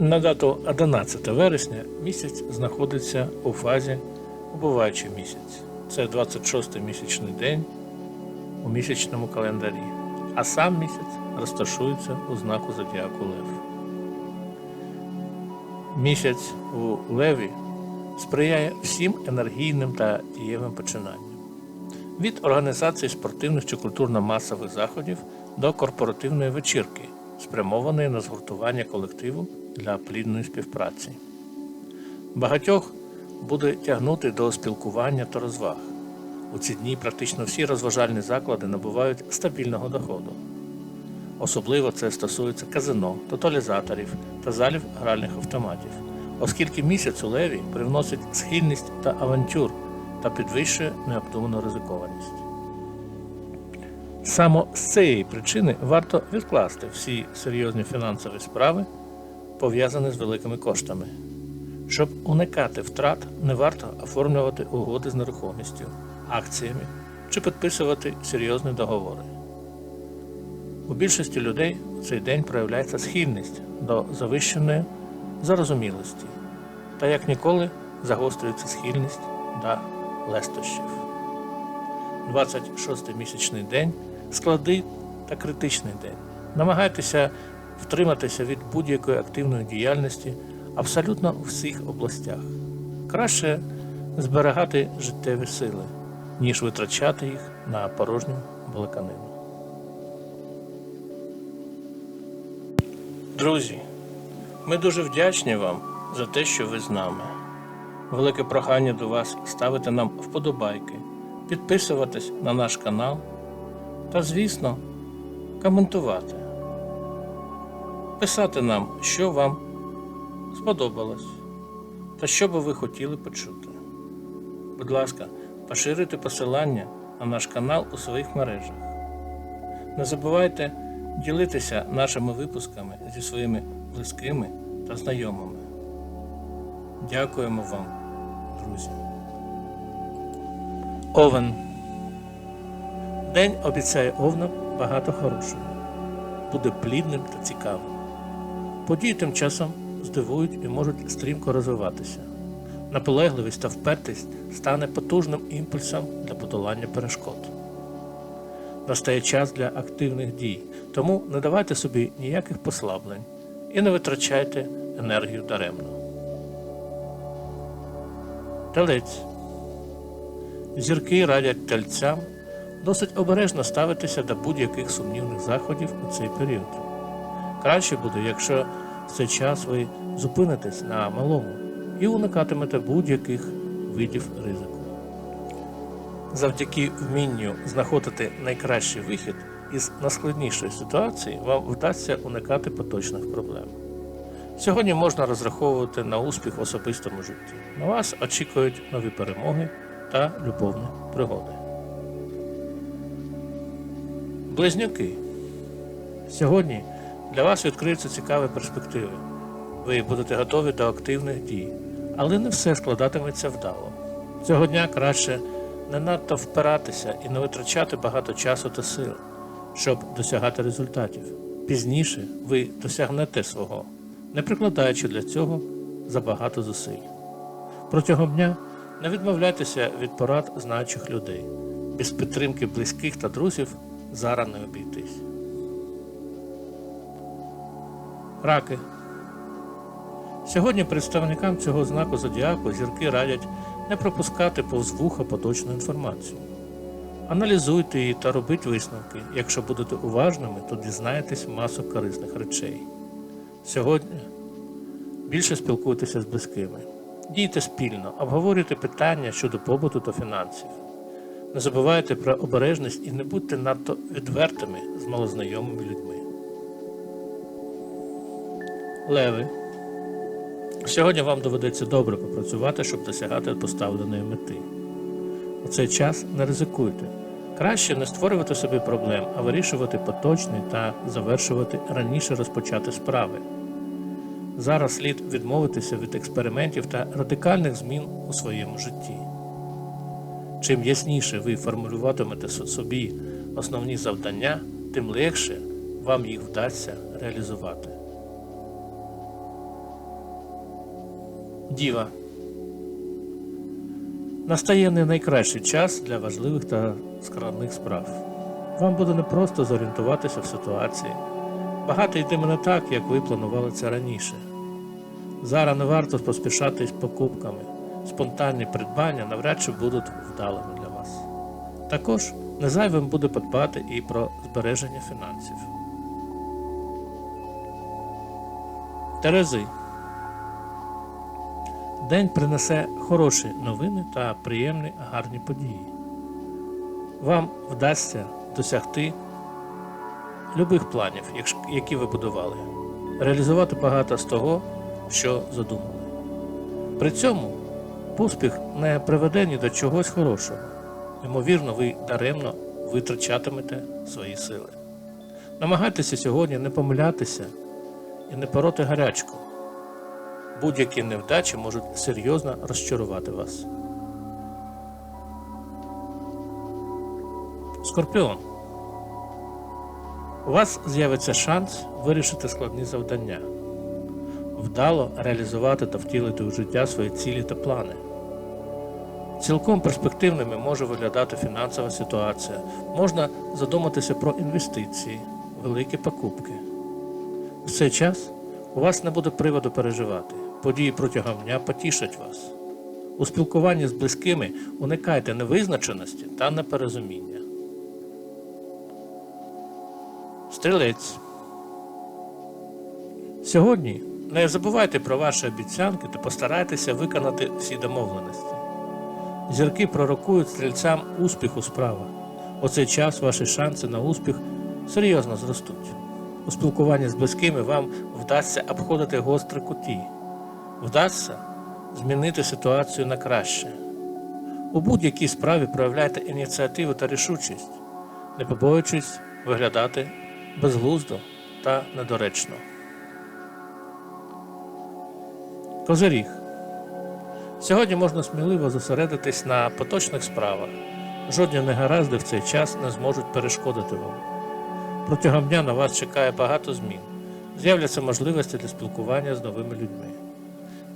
На дату 11 вересня місяць знаходиться у фазі убуваючий місяць. Це 26-й місячний день у місячному календарі, а сам місяць розташується у знаку Зодіаку Лев. Місяць у Леві сприяє всім енергійним та дієвим починанням. Від організації спортивних чи культурно-масових заходів до корпоративної вечірки, спрямованої на згуртування колективу для плідної співпраці. Багатьох буде тягнути до спілкування та розваг. У ці дні практично всі розважальні заклади набувають стабільного доходу. Особливо це стосується казино, тоталізаторів та залів гральних автоматів, оскільки місяць у леві привносить схильність та авантюр та підвищує необдуману ризикованість. Саме з цієї причини варто відкласти всі серйозні фінансові справи, пов'язані з великими коштами. Щоб уникати втрат, не варто оформлювати угоди з нерухомістю, акціями чи підписувати серйозні договори. У більшості людей у цей день проявляється схильність до завищеної зарозумілості, та як ніколи загострюється схильність до лестощів. 26-й місячний день складний та критичний день. Намагайтеся втриматися від будь-якої активної діяльності абсолютно у всіх областях. Краще зберігати життєві сили, ніж витрачати їх на порожню балаканину. Друзі, ми дуже вдячні вам за те, що ви з нами. Велике прохання до вас ставити нам вподобайки, підписуватись на наш канал та, звісно, коментувати. Писати нам, що вам сподобалось та що би ви хотіли почути. Будь ласка, поширюйте посилання на наш канал у своїх мережах. Не забувайте ділитися нашими випусками зі своїми близькими та знайомими. Дякуємо вам, друзі. Овен. День обіцяє овнам багато хорошого. Буде плідним та цікавим. Події тим часом здивують і можуть стрімко розвиватися. Наполегливість та впертість стане потужним імпульсом для подолання перешкод. Настає час для активних дій, тому не давайте собі ніяких послаблень і не витрачайте енергію даремно. Телець. Зірки радять тельцям досить обережно ставитися до будь-яких сумнівних заходів у цей період. Краще буде, якщо в цей час ви зупинитесь на малому і уникатимете будь-яких видів ризику. Завдяки вмінню знаходити найкращий вихід із найскладнішої ситуації вам вдасться уникати поточних проблем. Сьогодні можна розраховувати на успіх в особистому житті. На вас очікують нові перемоги та любовні пригоди. Близнюки. Сьогодні для вас відкриються цікаві перспективи. Ви будете готові до активних дій, але не все складатиметься вдало. Цього дня краще не надто впиратися і не витрачати багато часу та сил, щоб досягати результатів. Пізніше ви досягнете свого, не прикладаючи для цього забагато зусиль. Протягом дня не відмовляйтеся від порад знаючих людей. Без підтримки близьких та друзів зараз не обійтись. Раки. Сьогодні представникам цього знаку зодіаку зірки радять не пропускати повз вуха поточну інформацію. Аналізуйте її та робіть висновки. Якщо будете уважними, то дізнаєтесь масу корисних речей. Сьогодні більше спілкуйтеся з близькими. Дійте спільно, обговорюйте питання щодо побуту та фінансів. Не забувайте про обережність і не будьте надто відвертими з малознайомими людьми. Леви. Сьогодні вам доведеться добре попрацювати, щоб досягати поставленої мети. У цей час не ризикуйте. Краще не створювати собі проблем, а вирішувати поточні та завершувати раніше розпочати справи. Зараз слід відмовитися від експериментів та радикальних змін у своєму житті. Чим ясніше ви формулюватимете собі основні завдання, тим легше вам їх вдасться реалізувати. Діва. Настає не найкращий час для важливих та складних справ. Вам буде непросто зорієнтуватися в ситуації. Багато йтиме не так, як ви планували це раніше. Зараз не варто поспішати з покупками. Спонтанні придбання навряд чи будуть вдалими для вас. Також не зайвим буде подбати і про збереження фінансів. Терези. День принесе хороші новини та приємні гарні події. Вам вдасться досягти любих планів, які ви будували, реалізувати багато з того, що задумали. При цьому успіх не приведе ні до чогось хорошого. Ймовірно, ви даремно витрачатимете свої сили. Намагайтеся сьогодні не помилятися і не пороти гарячку. Будь-які невдачі можуть серйозно розчарувати вас. Скорпіон. У вас з'явиться шанс вирішити складні завдання, вдало реалізувати та втілити у життя свої цілі та плани. Цілком перспективними може виглядати фінансова ситуація. Можна задуматися про інвестиції, великі покупки. В цей час у вас не буде приводу переживати. Події протягом дня потішать вас. У спілкуванні з близькими уникайте невизначеності та неперезуміння. Стрілець. Сьогодні не забувайте про ваші обіцянки та постарайтеся виконати всі домовленості. Зірки пророкують стрільцям успіх у справах. У цей час ваші шанси на успіх серйозно зростуть. У спілкуванні з близькими вам вдасться обходити гострі куті, вдасться змінити ситуацію на краще. У будь-якій справі проявляйте ініціативу та рішучість, не побоюючись виглядати безглуздо та недоречно. Козиріг. Сьогодні можна сміливо зосередитись на поточних справах. Жодні негаразди в цей час не зможуть перешкодити вам. Протягом дня на вас чекає багато змін. З'являться можливості для спілкування з новими людьми.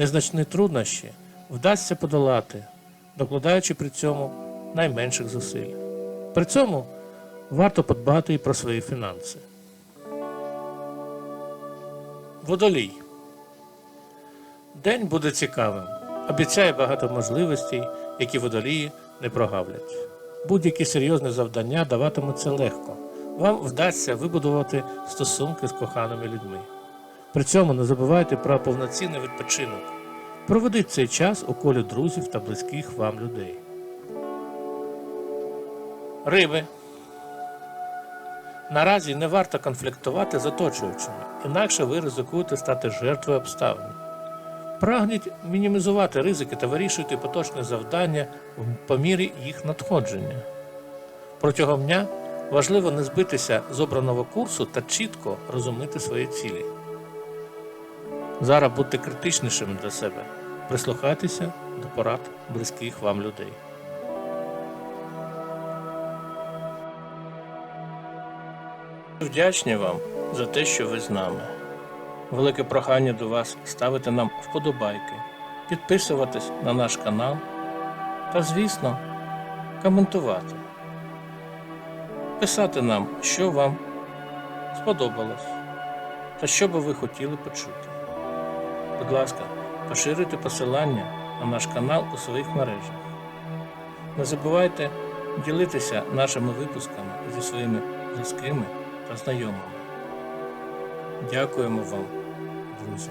Незначні труднощі вдасться подолати, докладаючи при цьому найменших зусиль. При цьому варто подбати і про свої фінанси. Водолій. День буде цікавим. Обіцяє багато можливостей, які водолії не прогавлять. Будь-які серйозні завдання даватимуться легко. Вам вдасться вибудувати стосунки з коханими людьми. При цьому не забувайте про повноцінний відпочинок. Проведіть цей час у колі друзів та близьких вам людей. Риби. Наразі не варто конфліктувати з оточуючими, інакше ви ризикуєте стати жертвою обставин. Прагніть мінімізувати ризики та вирішуйте поточні завдання по мірі їх надходження. Протягом дня важливо не збитися з обраного курсу та чітко розуміти свої цілі. Зараз будьте критичнішими для себе, прислухайтеся до порад близьких вам людей. Вдячні вам за те, що ви з нами. Велике прохання до вас ставити нам вподобайки, підписуватись на наш канал та, звісно, коментувати. Писати нам, що вам сподобалось та що би ви хотіли почути. Будь ласка, поширюйте посилання на наш канал у своїх мережах. Не забувайте ділитися нашими випусками зі своїми близькими та знайомими. Дякуємо вам, друзі.